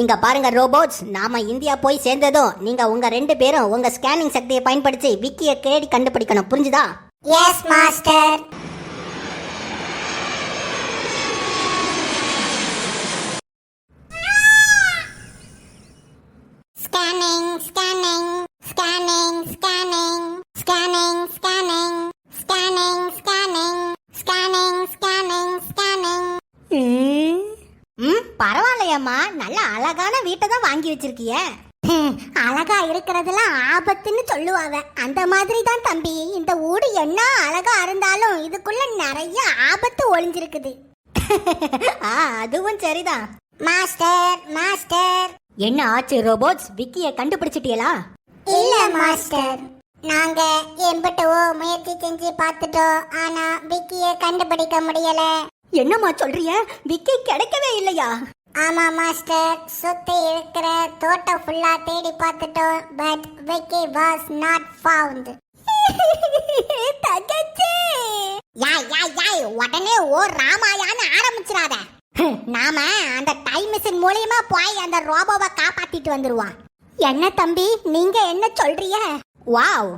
இங்க பாருங்க ரோபோட்ஸ் நாம இந்தியா போய் சேர்ந்ததும் நீங்க உங்க ரெண்டு பேரும் உங்க ஸ்கேனிங் சக்தியை பயன்படுத்தி விக்கிய தேடி கண்டுபிடிக்கணும். புரிஞ்சுதா? Yes master scanning scanning scanning scanning scanning scanning scanning scanning பரவாயில்லையம்மா நல்ல அழகான வீட்டை தான் வாங்கி வச்சிருக்கிய. அழகா இருக்கிறதுலாம் ஆபத்துன்னு சொல்லுவாங்க அந்த மாதிரி தான் தம்பி. இந்த ஊடு என்ன அழகா இருந்தாலும் இதுக்குள்ள நிறைய ஆபத்து ஒளிஞ்சிருக்குது. ஆ அதுவும் சரிதான். Master master. என்ன ஆச்சு ரோபோட்ஸ் விக்கிய கண்டுபிடிச்சிட்டியலா? இல்ல மாஸ்டர். நாங்க எம்பிட்டவோ முயற்சி செஞ்சு பார்த்துட்டோம். ஆனா விக்கிய கண்டுபிடிக்க முடியல. என்னம்மா சொல்றிய? விக்கி கிடைக்கவே இல்லையா? ஆமா மாஸ்டர் சுத்தி இருக்கிற தோட்டம் ஃபுல்லா தேடி பார்த்துட்டோம். But Vicky was not found தகச்சே யாய் யாய் யாய். உடனே ஓ ராமாயான்னு ஆரம்பிச்சிடாத. நாம அந்த டைம் மிஷின் மூலியமா போய் அந்த ரோபோவை காப்பாத்திட்டு வந்துருவோம். என்ன தம்பி நீங்க என்ன சொல்றீங்க? வாவ்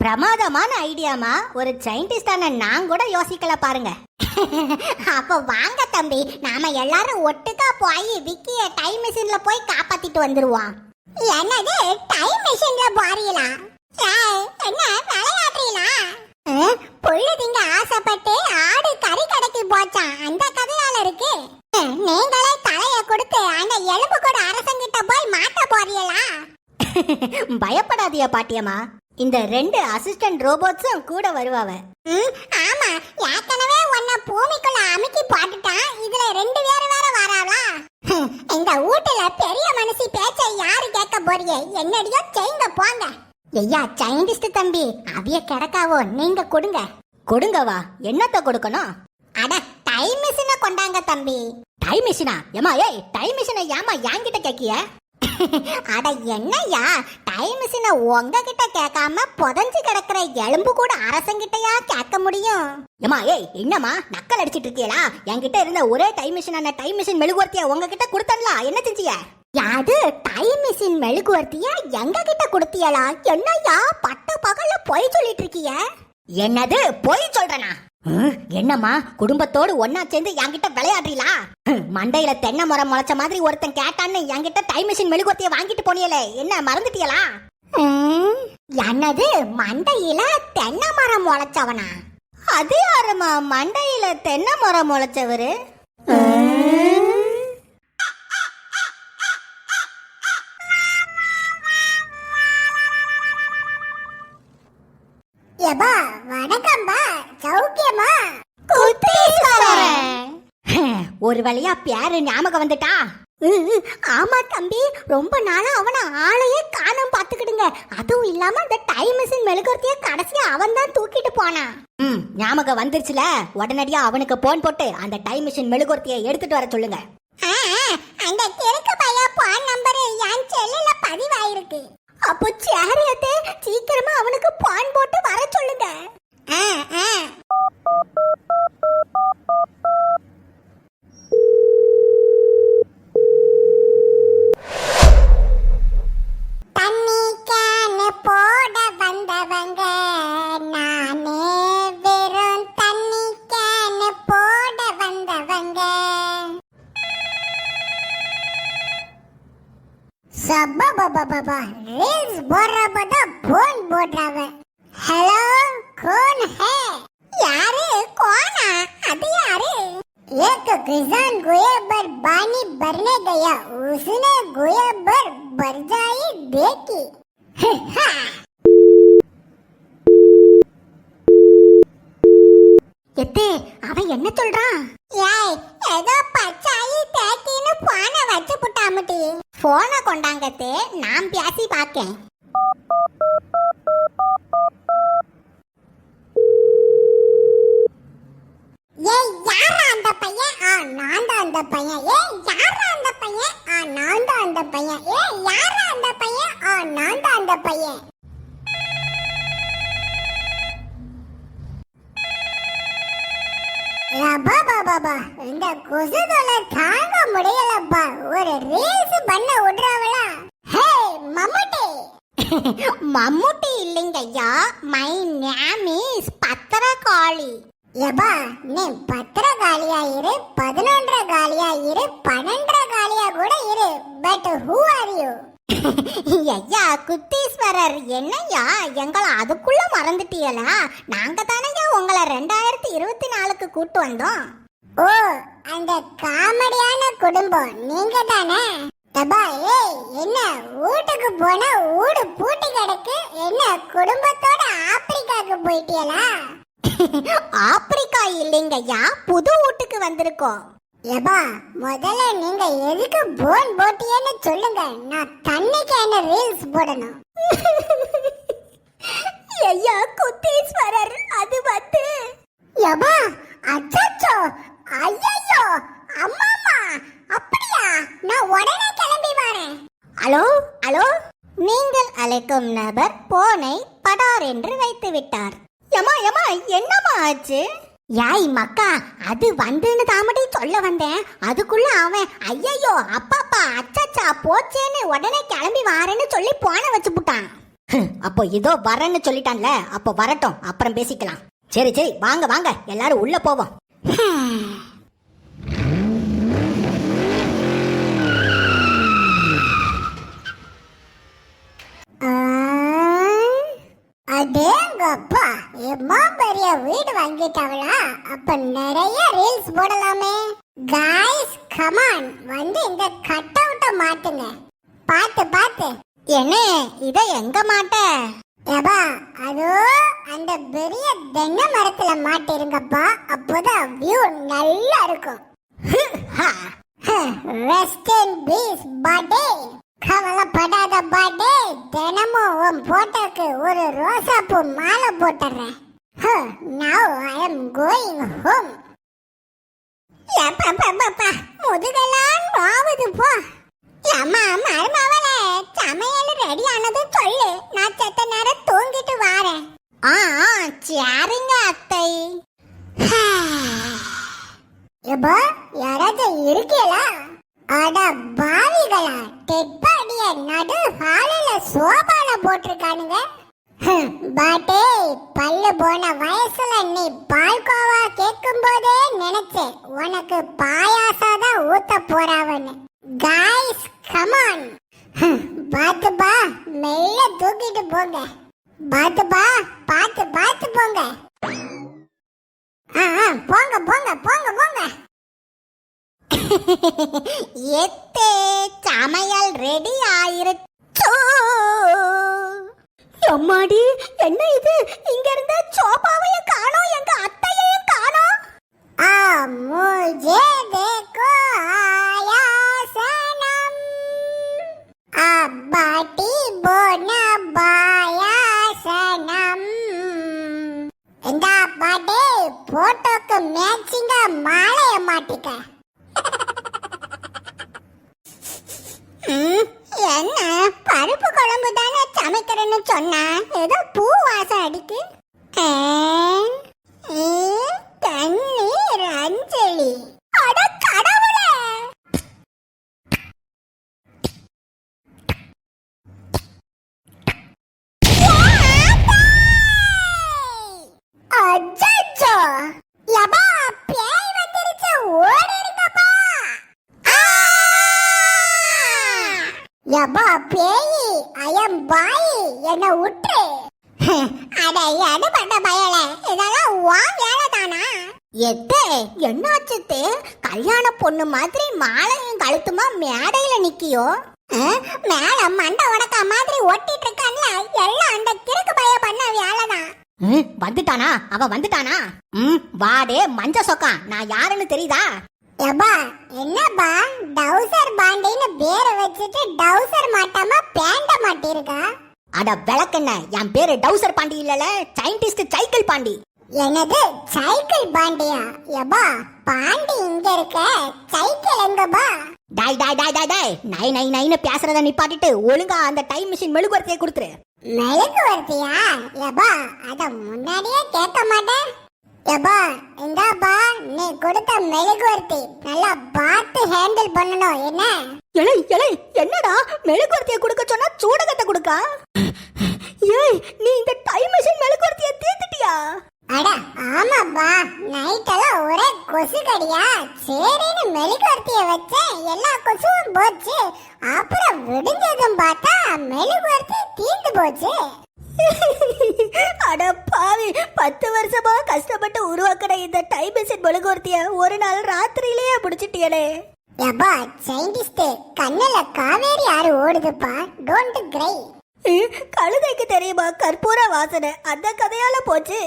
பிரமாதமான ஐடியாமா ஒரு சயின்டிஸ்டான நான் கூட யோசிக்கல பாருங்க. அப்ப வாங்க தம்பி. நாம எல்லாரும் ஒட்டுக்கா போய் விக்கிய டைம் மிஷின்ல போய் காப்பாத்திட்டு வந்துருவோம். என்னது? டைம் மிஷின்ல போறீங்களா? என்ன விளையாடுறீங்களா புல்லு திங்க ஆசைப்பட்டு ஆடு கறி கடைக்கு போச்சான் அந்த கதையால இருக்கு. நீங்களே தலைய கொடுத்து அந்த எலும்பு கூட அரசங்கிட்ட போய் மாட்ட போறீங்களா? பயப்படாதியா பாட்டியம்மா. இந்த ரெண்டு அசிஸ்டன்ட் ரோபோட்ஸும் கூட வருவாவ. ஆமா. ஏற்கனவே உன்னை பூமிக்குள்ள அமுக்கி போட்டுட்டான். இதுல ரெண்டு பேர் வேற வராளா இந்த வீட்டுல பெரிய மனுஷி பேச்ச யாரு கேட்க போறீங்க என்னடியோ செய்யுங்க போங்க. ஐயா சைனிஸ்ட் தம்பி அவிய கிடக்காவோ நீங்க கொடுங்க. கொடுங்கவா? என்னத்த கொடுக்கணும்? அட டைம் மிஷினை கொண்டாங்க தம்பி. டைம் மிஷினா ஏமா ஏய் டைம் மிஷினை ஏமா என்கிட்ட கேக்கிய அட என்னய்யா டைம் மிஷினை உங்ககிட்ட கேட்காம புதஞ்சு கிடக்குற எலும்பு கூட அரசங்கிட்டயா கேட்க முடியும்? ஏமா ஏய் என்னம்மா நக்கல் அடிச்சிட்டு இருக்கீங்களா என்கிட்ட இருந்த ஒரே டைம் மிஷின் அந்த டைம் மிஷின் மெழுகுவர்த்திய உங்ககிட்ட கொடுத்தன்ல என்ன செஞ்சிய யாது டைம் மிஷின் மெழுகுவர்த்திய எங்க கிட்ட கொடுத்தியலா என்னய்யா பட்ட பகல்ல பொய் சொல்லிட்டு இருக்கிய? என்னது போய் சொல்றனா? என்னம்மா குடும்பத்தோடு ஒன்னா சேர்ந்து என்கிட்ட விளையாடுறீங்களா மண்டையில தென்னை மரம் முளைச்ச மாதிரி ஒருத்தன் கேட்டான்னு என்கிட்ட டைம் மிஷின் மெழுகுவர்த்திய வாங்கிட்டு போனியலே. என்ன மறந்துட்டியலா? என்னது மண்டையில தென்னை மரம் முளைச்சவனா? அது யாருமா மண்டையில தென்னை மரம் முளைச்சவரு? எபா ஒரு வழியா பேரு ஞாபகம் வந்துட்டா? ஆமா தம்பி ரொம்ப நாளா அவன ஆளையே காணோம் பாத்துக்கிடுங்க அதுவும் இல்லாம அந்த டைம் மிஷின் மெழுகுவர்த்திய கடைசியா அவன் தான் தூக்கிட்டு போனான் ம் ஞாபகம் வந்துருச்சுல? உடனடியா அவனுக்கு போன் போட்டு அந்த டைம் மிஷின் மெழுகுவர்த்தியை எடுத்துட்டு வர சொல்லுங்க. அந்த கிறுக்கு பைய பான் நம்பர் என் செல்லுல பதிவாயிருக்கு. அப்போ சேரியத்தை சீக்கிரமா அவனுக்கு பான் போட்டு வர சொல்லுங்க. ஆ, ஆ. போன் போடுறாவ ஹலோ कौन है யாரு கோனா அது யாரு एक किसान गोया पर पानी भरने गया उसने गोया पर बरजाई देखी எத்தே அவன் என்ன சொல்றான் ஏய் ஏதோ பச்சாயி தேக்கின்னு போனை வச்சு புட்டாமட்டி போனை கொண்டாங்கத்தே நான் பேசி பார்க்கேன் பாபா இந்த கொசுதொலை தாங்க முடியலப்பா. ஒரு ரீல்ஸ் பண்ண விடுறாவளா. ஹே மம்மட்டி. மம்முட்டி இல்லைங்க ஐயா மை நேம் இஸ் பத்திரகாளி. எப்பா நீ பத்திரகாலியா இரு பதினொன்றரை காலியா இரு பன்னெண்டரை காலியா கூட இரு. பட் ஹூ ஆர் யூ ஐயா குத்தீஸ்வரர் என்னய்யா எங்களை அதுக்குள்ள மறந்துட்டீங்களா நாங்க தானேயா உங்களை ரெண்டாயிரத்தி இருபத்தி நாலுக்கு கூட்டு வந்தோம். ஓ அந்த காமெடியான குடும்பம். நீங்க தானே? ஏய் என்ன வீட்டுக்கு போனா வீடு பூட்டி கிடக்கு? என்ன குடும்பத்தோட ஆப்பிரிக்காக்கு போயிட்டியலா ஆப்பிரிக்கா இல்லைங்க ஐயா புது வீட்டுக்கு வந்திருக்கோம் எப்பா முதல்ல நீங்க எதுக்கு போன் போட்டியேன்னு சொல்லுங்க. நான் தண்ணி கேன ரீல்ஸ் போடணும். ஐயா குத்தீஸ்வரர் அது வந்து. எப்பா அச்சச்சோ ஐயோ அம்மாமா அப்படியா? நான் உடனே கிளம்பி வரேன். Hello hello? நீங்கள் அழைக்கும் நபர் போனை படார் என்று வைத்து விட்டார். யமா யமா என்னமா ஆச்சு? யாய் மக்கா அது வந்துன்னு தாமடி சொல்ல வந்தேன். அதுக்குள்ள அவன் ஐயையோ அப்பாப்பா அச்சச்சா போச்சேன்னு உடனே கிளம்பி வாரேன்னு சொல்லி போன வச்சு புட்டான். அப்போ இதோ வரேன்னு சொல்லிட்டான்ல அப்போ வரட்டும் அப்புறம் பேசிக்கலாம். சரி சரி வாங்க வாங்க எல்லாரும் உள்ள போவோம் ஆ, அடேங்கப்பா எம்மா பெரிய வீடு வாங்கிட்டாங்களா அப்ப நிறைய ரீல்ஸ் போடலாமே. காய்ஸ் கமான் வந்து இந்த கட் அவுட்ட மாட்டுங்க. பாத்து பாத்து என்ன? இத எங்க மாட்ட? ஏபா அதோ அந்த பெரிய தென்னை மரத்துல மாட்டிருங்கப்பா. அப்போதான் வியூ நல்லா இருக்கும். ரெஸ்ட் இன் பீஸ் பாட்டே கவலைப்படாத பாட்டு தினமும் உன் போட்டோக்கு ஒரு ரோசா பூ மாலை போட்டுறேன் now I am going home முதுகெல்லாம் ஆவுது போ. அம்மா மருமவளே சமையல் ரெடி ஆனது சொல்லு. நான் செத்த நேரம் தூங்கிட்டு வாரேன். ஆ ஆ, சரிங்க அத்தை. எப்போ யாராவது இருக்கீங்களா அட பாவிகளா டெட்பாடிய நடு ஹாலில சோபால போட்டிருக்கானுங்க. ஹம், பாட்டே பல்லு போன வயசுல நீ பால்கோவா கேட்கும் போதே நினைச்சேன் உனக்கு பாயாசா தான் ஊத்த போறாவன்னு. காய்ஸ் கமான் பாத்து பா மெல்ல தூக்கிட்டு போங்க. பாத்து பாத்து பாத்து போங்க. ஆ போங்க போங்க போங்க போங்க. எத்தே சமையல் ரெடி ஆயிருச்சு? அம்மாடி என்ன இது? இங்க இருந்து சோபாவையும் காணோம் எங்க அத்தையையும் காணோம். ஆ மூஜே. ஏதோ பூ வாசம் அடிக்கு. தண்ணீர் அஞ்சலி. அட கடவுளே! அச்சச்சோ! யபா பேய் வந்துருச்சு. யபா பேய் என் பாய் என்ன விட்டு அட எது பண்ண பயல? இதெல்லாம் உன் வேலை தானா? எத்தே என்னாச்சுத்தே கல்யாண பொண்ணு மாதிரி மாலையும் கழுத்துமா மேடையில நிக்கியோ? மேல மண்டை உடக்க மாதிரி ஒட்டிட்டு இருக்கான்ல. எல்லாம் அந்த கிறுக்கு பய பண்ண வேலைதான். வந்துட்டானா? அவ வந்துட்டானா? ம் வாடே மஞ்ச சொக்கா. நான் யாருன்னு தெரியுதா? யபா என்னப்பா? டவுசர் பாண்டின்னு பேரை வச்சுட்டு டவுசர் மாட்டாம பேண்ட மாட்டிருக்கா அட விளக்கென்ன என் பேரு டவுசர் பாண்டி இல்லல சயின்டிஸ்ட் சைக்கிள் பாண்டி. எனது சைக்கிள் பாண்டியா? யபா பாண்டி இங்க இருக்க சைக்கிள் எங்கப்பா? டாய் டாய் டாய் டாய் டாய் நை நை நைன்னு பேசுறத நிப்பாட்டிட்டு ஒழுங்கா அந்த டைம் மிஷின் மெழுகுவர்த்தியை கொடுத்துரு. மெழுகுவர்த்தியா? யபா அத முன்னாடியே கேட்க மாட்டேன். எப்பா இந்தாப்பா நீ கொடுத்த மெழுகுவர்த்தி. நல்லா பார்த்து ஹேண்டில் பண்ணணும் என்ன? எலை எலை என்னடா? மெழுகுவர்த்தியை கொடுக்க சொன்னா சூடகத்தை கொடுக்கா? ஏய் நீ இந்த டைம் மிஷின் மெழுகுவர்த்தியை தீர்த்துட்டியா? அட ஆமாப்பா. நைட்டெல்லாம் ஒரே கொசு கடியா சரின்னு மெழுகுவர்த்திய வச்சேன் எல்லா கொசுவும் போச்சு. அப்புறம் விடிஞ்சதும் பார்த்தா மெழுகுவர்த்தி தீந்து போச்சு. அட பாவி பத்து வருஷமா கஷ்டப்பட்டு உருவாக்கின இந்த டைம் மிஷின் மெழுகுவர்த்திய ஒரு நாள் ராத்திரியிலேயே முடிச்சிட்டியடே. எப்பா சயின்டிஸ்ட் கண்ணுல காவேரி ஆறு ஓடுதுப்பா. டோன்ட் கிரை கழுதைக்கு தெரியுமா கற்பூர வாசனை? அந்த கதையால போச்சு.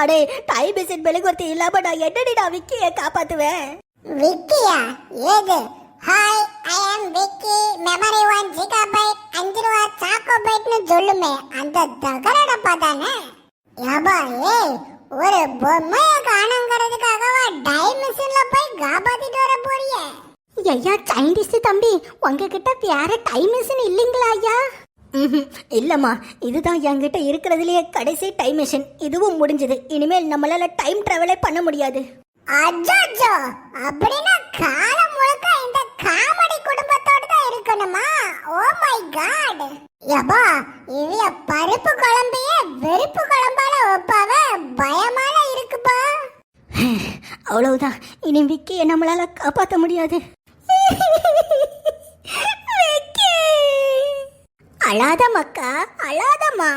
அடே டைம் மிஷின் மெழுகுவர்த்தி இல்லாம நான் என்னடி நான் விக்கிய காப்பாத்துவேன்? விக்கியா? ஏது? Hi I am Vicky memory one gigabyte அஞ்சு ரூபா சாக்கோ பைட்னு சொல்லுமே. அந்த தகரடப்பா தானே யாபா ஏய் ஒரு பொம்மைய காணுங்கிறதுக்காகவா டைம் மிஷின்ல போய் காப்பாத்திட்டு வர போறிய? ஐயா சயின்டிஸ்ட் தம்பி உங்ககிட்ட வேற டைம் மிஷின் இல்லைங்களா ஐயா? இல்லம்மா. இதுதான் என்கிட்ட இருக்கிறதுலயே கடைசி டைம் மிஷின் இதுவும் முடிஞ்சது. இனிமேல் நம்மளால டைம் டிராவலே பண்ண முடியாது. அஜோஜோ அப்படின்னா காலம் முழுக்க இந்த காமெடி குடும்பத்தோட தான் இருக்கணுமா? ஓ மை காட் யப்பா இவ்ள பருப்பு குழம்பையே வெறுப்பு குழம்பால வைப்பாவ? பயமால இருக்குப்பா. அவ்வளவுதான். இனி விக்கியை நம்மளால காப்பாற்ற முடியாது! அழாத மக்கா அழாதம்மா.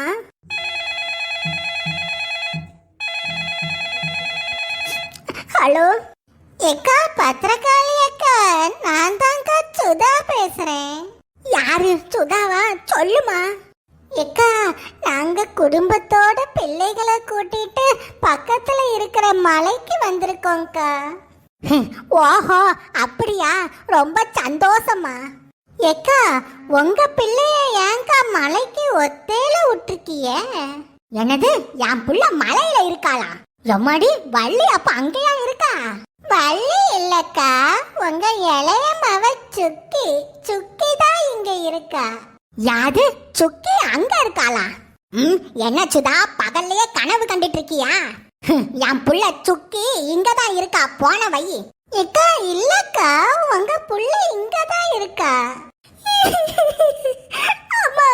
ஹலோ? எக்கா பத்திரக்காளி அக்கா நான் தான்க்கா சுதா பேசுறேன். யாரு சுதாவா? சொல்லுமா. எக்கா நாங்க குடும்பத்தோட பிள்ளைகளை கூட்டிட்டு பக்கத்துல இருக்கிற மலைக்கு வந்திருக்கோம்க்கா. ஓஹோ அப்படியா? ரொம்ப சந்தோஷமா. எக்கா உங்க பிள்ளைய ஏங்கா மலைக்கு ஒத்தேல விட்டுருக்கிய? என்னது என் புள்ள மலையில இருக்காளா? எம்மாடி வள்ளி அப்ப அங்கேயா இருக்கா? வள்ளி இல்லக்கா. உங்க இளைய மவ சுக்கி சுக்கி தான் இங்க இருக்கா. யாது? சுக்கி அங்க இருக்காளா? ம் என்ன சுதா பகல்லையே கனவு கண்டுட்டு இருக்கியா என் புள்ள சுக்கி இங்கதான் இருக்கா போன வை. எக்கா இல்லக்கா உங்க புள்ள இங்க தான் இருக்கா. அம்மா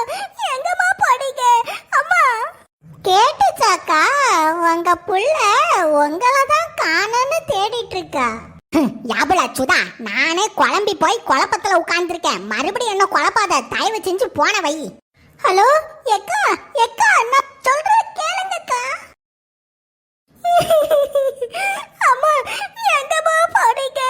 எங்கம்மா போனீங்க? அம்மா. கேட்டுச்சாக்கா உங்க புள்ள உங்களை பண்ணிட்டு இருக்கா யாபல சுதா நானே குழம்பி போய் குழப்பத்துல உட்கார்ந்து இருக்கேன் மறுபடியும் என்ன குழப்பாத? தயவு செஞ்சு போன வை. ஹலோ எக்கா எக்கா நான் சொல்றேன் கேளுங்கக்கா. அம்மா எங்கம்மா போறீங்க